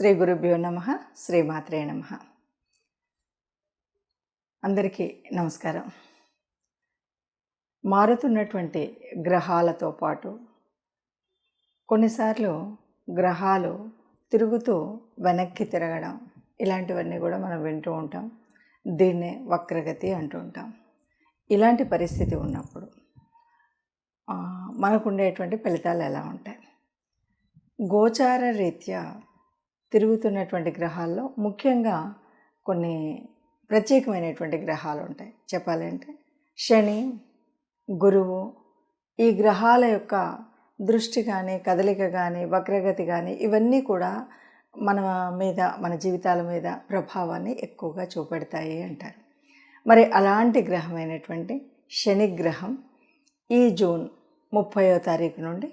శ్రీ గురుభ్యో నమ శ్రీమాత్రే నమ. అందరికీ నమస్కారం. మారుతున్నటువంటి గ్రహాలతో పాటు కొన్నిసార్లు గ్రహాలు తిరుగుతూ వెనక్కి తిరగడం ఇలాంటివన్నీ కూడా మనం వింటూ ఉంటాం. దీన్నే వక్రగతి అంటూ ఉంటాం. ఇలాంటి పరిస్థితి ఉన్నప్పుడు మనకుండేటువంటి మనకు ఉండేటువంటి ఫలితాలు ఎలా ఉంటాయి? గోచార రీత్యా తిరుగుతున్నటువంటి గ్రహాల్లో ముఖ్యంగా కొన్ని ప్రత్యేకమైనటువంటి గ్రహాలు ఉంటాయి. చెప్పాలంటే శని గురువు ఈ గ్రహాల యొక్క దృష్టి కానీ కదలిక కానీ వక్రగతి కానీ ఇవన్నీ కూడా మన మీద మన జీవితాల మీద ప్రభావాన్ని ఎక్కువగా చూపెడతాయి అంటారు. మరి అలాంటి గ్రహమైనటువంటి శని గ్రహం ఈ జూన్ ముప్పయో తారీఖు నుండి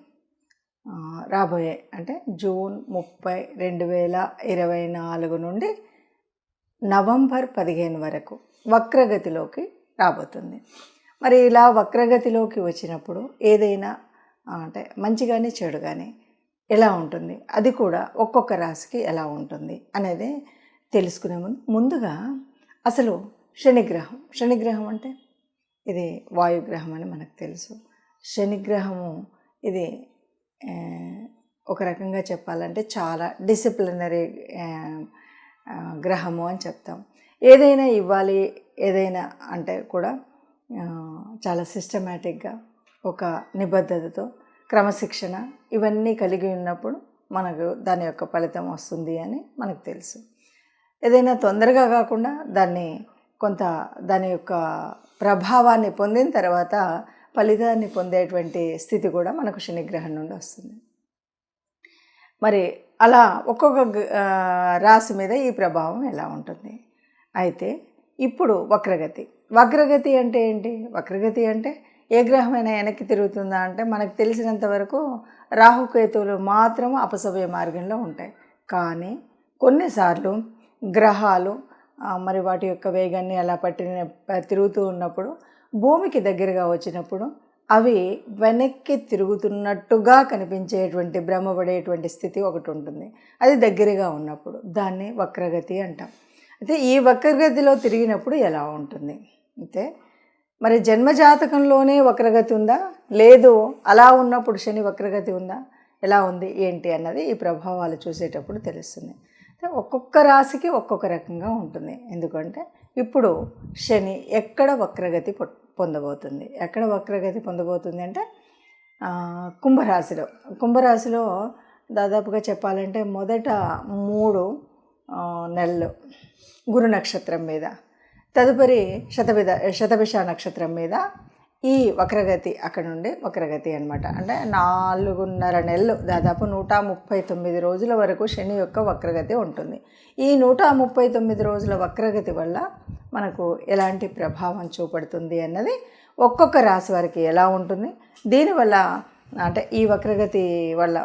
రాబోయే అంటే జూన్ ముప్పై రెండు వేల ఇరవై నాలుగు నుండి నవంబర్ పదిహేను వరకు వక్రగతిలోకి రాబోతుంది. మరి ఇలా వక్రగతిలోకి వచ్చినప్పుడు ఏదైనా అంటే మంచి కానీ చెడు కానీ ఎలా ఉంటుంది? అది కూడా ఒక్కొక్క రాశికి ఎలా ఉంటుంది అనేది తెలుసుకునే ముందు ముందుగా అసలు శనిగ్రహం. శనిగ్రహం అంటే? ఇది వాయుగ్రహం అని మనకు తెలుసు. శనిగ్రహము ఇది ఒక రకంగా చెప్పాలంటే చాలా డిసిప్లినరీ గ్రహము అని చెప్తాం. ఏదైనా ఇవ్వాలి ఏదైనా అంటే కూడా చాలా సిస్టమేటిక్గా ఒక నిబద్ధతతో క్రమశిక్షణ ఇవన్నీ కలిగి ఉన్నప్పుడు మనకు దాని యొక్క ఫలితం వస్తుంది అని మనకు తెలుసు. ఏదైనా తొందరగా కాకుండా దాన్ని కొంత దాని యొక్క ప్రభావాన్ని పొందిన తర్వాత ఫలితాన్ని పొందేటువంటి స్థితి కూడా మనకు శనిగ్రహం నుండి వస్తుంది. మరి అలా ఒక్కొక్క గ- రాశి మీద ఈ ప్రభావం ఎలా ఉంటుంది? అయితే ఇప్పుడు వక్రగతి. వక్రగతి అంటే ఏంటి? వక్రగతి అంటే ఏ గ్రహమైనా వెనక్కి తిరుగుతుందా అంటే మనకు తెలిసినంత వరకు రాహుకేతువులు మాత్రం అపసవ్య మార్గంలో ఉంటాయి. కానీ కొన్నిసార్లు గ్రహాలు మరి వాటి యొక్క వేగాన్ని అలా పట్టిన తిరుగుతూ ఉన్నప్పుడు భూమికి దగ్గరగా వచ్చినప్పుడు అవి వెనక్కి తిరుగుతున్నట్టుగా కనిపించేటువంటి భ్రమపడేటువంటి స్థితి ఒకటి ఉంటుంది. అది దగ్గరగా ఉన్నప్పుడు దాన్ని వక్రగతి అంటాం. అయితే ఈ వక్రగతిలో తిరిగినప్పుడు ఎలా ఉంటుంది? అయితే మరి జన్మజాతకంలోనే వక్రగతి ఉందా? లేదు అలా ఉన్నప్పుడు శని వక్రగతి ఉందా? ఎలా ఉంది? ఏంటి అన్నది ఈ ప్రభావాలు చూసేటప్పుడు తెలుస్తుంది. ఒక్కొక్క రాశికి ఒక్కొక్క రకంగా ఉంటుంది. ఎందుకంటే ఇప్పుడు శని ఎక్కడ వక్రగతి పొ- పొందబోతుంది? ఎక్కడ వక్రగతి పొందబోతుంది అంటే కుంభరాశిలో. కుంభరాశిలో దాదాపుగా చెప్పాలంటే మొదట మూడు నెలలు గురు నక్షత్రం మీద తదుపరి శతవిధ శతభిష నక్షత్రం మీద ఈ వక్రగతి అక్కడ నుండి వక్రగతి అనమాట అంటే నాలుగున్నర నెలలు దాదాపు నూట ముప్పై తొమ్మిది రోజుల వరకు శని యొక్క వక్రగతి ఉంటుంది. ఈ నూట ముప్పై తొమ్మిది రోజుల వక్రగతి వల్ల మనకు ఎలాంటి ప్రభావం చూపడుతుంది అన్నది ఒక్కొక్క రాశి వారికి ఎలా ఉంటుంది దీనివల్ల అంటే ఈ వక్రగతి వల్ల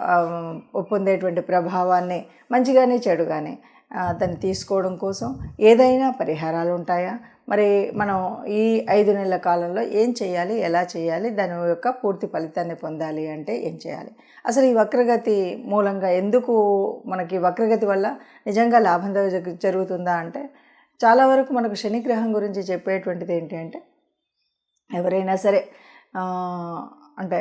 ఒప్పొందేటువంటి పొందేటువంటి ప్రభావాన్ని మంచిగానే చెడుగానే దాన్ని తీసుకోవడం కోసం ఏదైనా పరిహారాలు ఉంటాయా? మరి మనం ఈ ఐదు నెలల కాలంలో ఏం చేయాలి ఎలా చేయాలి దాని యొక్క పూర్తి ఫలితాన్ని పొందాలి అంటే ఏం చేయాలి? అసలు ఈ వక్రగతి మూలంగా ఎందుకు మనకి వక్రగతి వల్ల నిజంగా లాభం జరుగుతుందా అంటే చాలా వరకు మనకు శనిగ్రహం గురించి చెప్పేటువంటిది ఏంటి అంటే ఎవరైనా సరే అంటే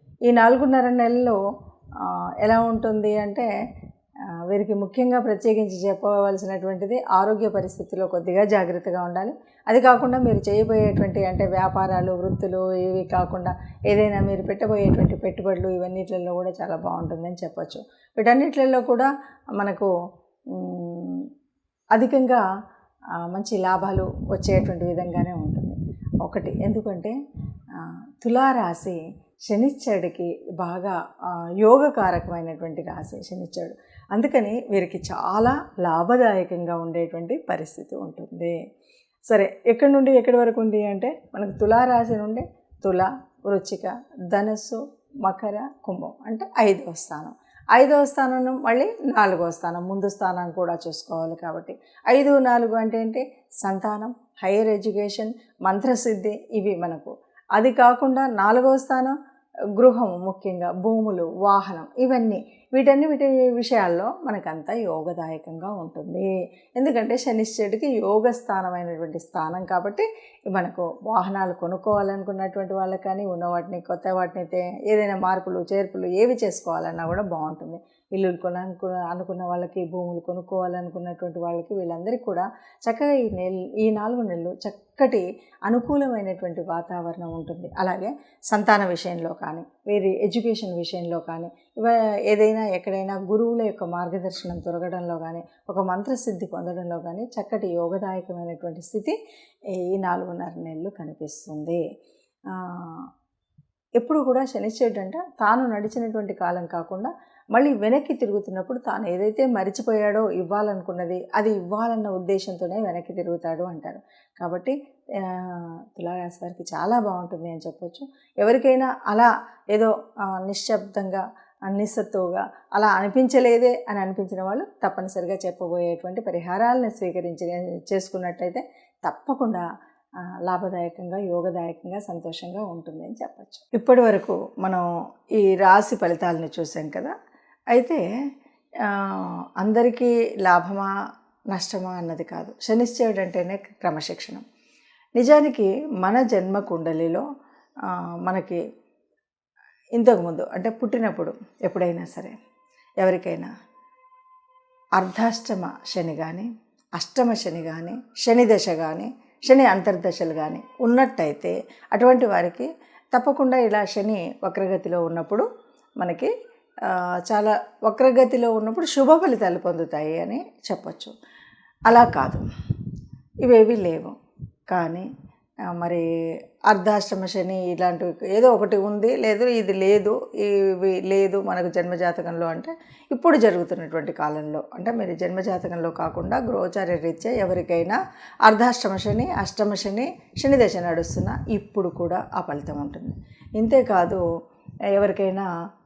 ఈ నాలుగున్నర నెలలు ఎలా ఉంటుంది అంటే వీరికి ముఖ్యంగా ప్రత్యేకించి చెప్పవలసినటువంటిది ఆరోగ్య పరిస్థితిలో కొద్దిగా జాగ్రత్తగా ఉండాలి. అది కాకుండా మీరు చేయబోయేటువంటి అంటే వ్యాపారాలు వృత్తులు ఇవి కాకుండా ఏదైనా మీరు పెట్టబోయేటువంటి పెట్టుబడులు ఇవన్నిట్లలో కూడా చాలా బాగుంటుందని చెప్పొచ్చు. వీటన్నిటిలో కూడా మనకు అధికంగా మంచి లాభాలు వచ్చేటువంటి విధంగానే ఉంటుంది. ఒకటి ఎందుకంటే తులారాశి శనిచ్చడికి బాగా యోగకారకమైనటువంటి రాశి శనిచ్చడు అందుకని వీరికి చాలా లాభదాయకంగా ఉండేటువంటి పరిస్థితి ఉంటుంది. సరే ఎక్కడి నుండి ఎక్కడి వరకు ఉంది అంటే మనకు తులారాశి నుండి తుల వృచ్చిక ధనస్సు మకర కుంభం అంటే ఐదవ స్థానం. ఐదవ స్థానం మళ్ళీ నాలుగవ స్థానం ముందు స్థానం కూడా చూసుకోవాలి కాబట్టి. ఐదు నాలుగు అంటే ఏంటి? సంతానం హైయర్ ఎడ్యుకేషన్ మంత్రసిద్ధి ఇవి మనకు. అది కాకుండా నాలుగవ స్థానం గృహం ముఖ్యంగా భూములు వాహనం ఇవన్నీ. వీటన్ని వీటి విషయాల్లో మనకంతా యోగదాయకంగా ఉంటుంది. ఎందుకంటే శనిశ్చరుడికి యోగ స్థానమైనటువంటి స్థానం కాబట్టి మనకు వాహనాలు కొనుక్కోవాలనుకున్నటువంటి వాళ్ళకి కానీ ఉన్న వాటిని కొత్త వాటిని ఏదైనా మార్పులు చేర్పులు ఏవి చేసుకోవాలన్నా కూడా బాగుంటుంది. ఇల్లులు కొననుకు అనుకున్న వాళ్ళకి భూములు కొనుక్కోవాలనుకున్నటువంటి వాళ్ళకి వీళ్ళందరికీ కూడా చక్కగా ఈ నెల ఈ నాలుగు నెలలు చక్కటి అనుకూలమైనటువంటి వాతావరణం ఉంటుంది. అలాగే సంతాన విషయంలో కానీ వేరే ఎడ్యుకేషన్ విషయంలో కానీ ఇవ ఏదైనా ఎక్కడైనా గురువుల యొక్క మార్గదర్శనం దొరకడంలో కానీ ఒక మంత్రసిద్ధి పొందడంలో కానీ చక్కటి యోగదాయకమైనటువంటి స్థితి ఈ నాలుగున్నర నెలలు కనిపిస్తుంది. ఎప్పుడు కూడా శనిశ్చరుడు అంటే తాను నడిచినటువంటి కాలం కాకుండా మళ్ళీ వెనక్కి తిరుగుతున్నప్పుడు తాను ఏదైతే మరిచిపోయాడో ఇవ్వాలనుకున్నది అది ఇవ్వాలన్న ఉద్దేశంతోనే వెనక్కి తిరుగుతాడు అంటారు. కాబట్టి తులారాశి వారికి చాలా బాగుంటుంది అని చెప్పొచ్చు. ఎవరికైనా అలా ఏదో నిశ్శబ్దంగా ఆ, నిస్సత్తువుగా అలా అనిపించలేదే అని అనిపించిన వాళ్ళు తప్పనిసరిగా చెప్పబోయేటువంటి పరిహారాలను స్వీకరించి చేసుకున్నట్టయితే తప్పకుండా లాభదాయకంగా యోగదాయకంగా సంతోషంగా ఉంటుంది అని చెప్పచ్చు. ఇప్పటి వరకు మనం ఈ రాశి ఫలితాలను చూసాం కదా అయితే అందరికీ లాభమా నష్టమా అన్నది కాదు. శనిశ్చయుడు అంటేనే క్రమశిక్షణ. నిజానికి మన జన్మ కుండలిలో మనకి ఇంతకుముందు అంటే పుట్టినప్పుడు ఎప్పుడైనా సరే ఎవరికైనా అర్ధాష్టమ శని కానీ అష్టమ శని కానీ శని దశ కానీ శని అంతర్దశలు కానీ ఉన్నట్టయితే అటువంటి వారికి తప్పకుండా ఇలా శని వక్రగతిలో ఉన్నప్పుడు మనకి చాలా వక్రగతిలో ఉన్నప్పుడు శుభ ఫలితాలు పొందుతాయి అని చెప్పచ్చు. అలా కాదు. ఇవేవి లేవు. కానీ మరి అర్ధాష్టమ శని ఇలాంటివి ఏదో ఒకటి ఉంది లేదు ఇది లేదు ఇవి లేదు మనకు జన్మజాతకంలో అంటే ఇప్పుడు జరుగుతున్నటువంటి కాలంలో. అంటే మీరు జన్మజాతకంలో కాకుండా గృహచార్య రీత్యా ఎవరికైనా అర్ధాష్టమ శని అష్టమ శని శని దశ నడుస్తున్నా ఇప్పుడు కూడా ఆ ఫలితం ఉంటుంది. ఇంతేకాదు ఎవరికైనా